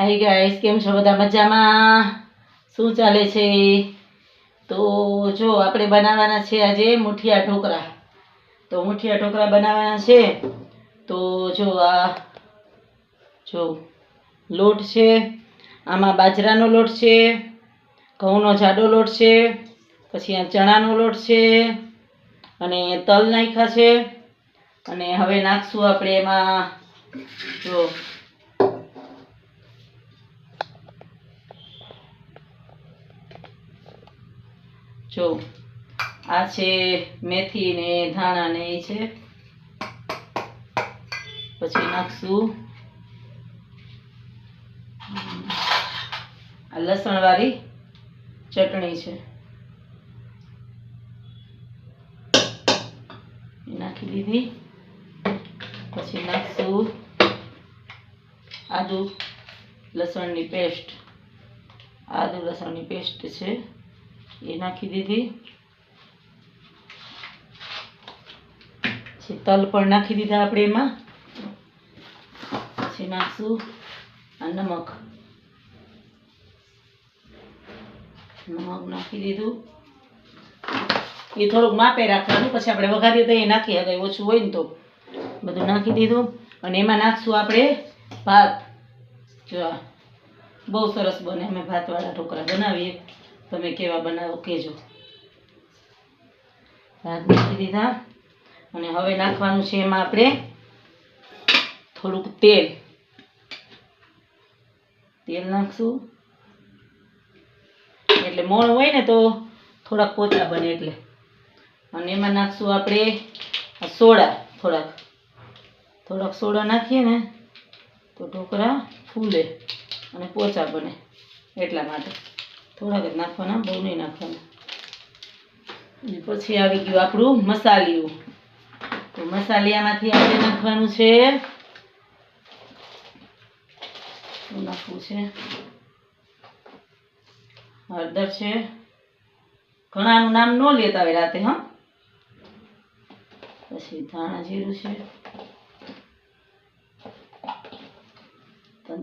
Hi guys કેમ છો બધા મજામાં? શું ચાલે છે? તો જો, આપણે બનાવવાના છે આજે મુઠિયા ઢોકળા. તો મુઠિયા ઢોકળા બનાવવાના છે. તો જો આ, જો, લોટ છે. આમાં બાજરાનો લોટ છે, ઘઉંનો જાડો લોટ છે, પછી આ ચણાનો લોટ છે, અને તલ નાખ્યા છે. અને હવે નાખશું આપણે એમાં, જો જો, આ છે મેથી ને ધાણા ને એ છે. પછી નાખશું. આ લસણ વાળી ચટણી છે. નાખી દીધી. પછી નાખશું આદુ લસણની પેસ્ટ આદુ લસણની પેસ્ટ છે. એ નાખી દીધી. પછી તલ પણ નાખી દીધા આપણે એમાં. પછી નાખશું આ નમક. નમક નાખી દીધું. એ થોડુંક માપે રાખવાનું, પછી આપણે વઘારીએ તો એ નાખીએ. કંઈ ઓછું હોય ને તો. બધું નાખી દીધું. અને એમાં નાખશું આપણે ભાત. જો બહુ સરસ બને. અમે ભાતવાળા ઢોકળા બનાવીએ. તમે કેવા બનાવો કહેજો ભાત મૂકી દીધા. અને હવે નાખવાનું છે એમાં આપણે થોડુંક તેલ. તેલ નાખશું. એટલે મોણ હોય ને તો થોડાક પોચા બને એટલે. અને એમાં નાખશું આપણે સોડા થોડાક. થોડાક સોડા નાખીએ ને તો ઢોકળા ફૂલે અને પોચા બને એટલા માટે. થોડાક જ નાખવાના, બહુ નહીં નાખવાના. અને પછી આવી ગયું આપણું મસાલીયું તો મસાલિયામાંથી આપણે નાખવાનું છે નાખવું છે? હળદર છે. ઘણાનું નામ ન લેતા હોય રાતે, હા? પછી ધાણા જીરું છે. ત્રણ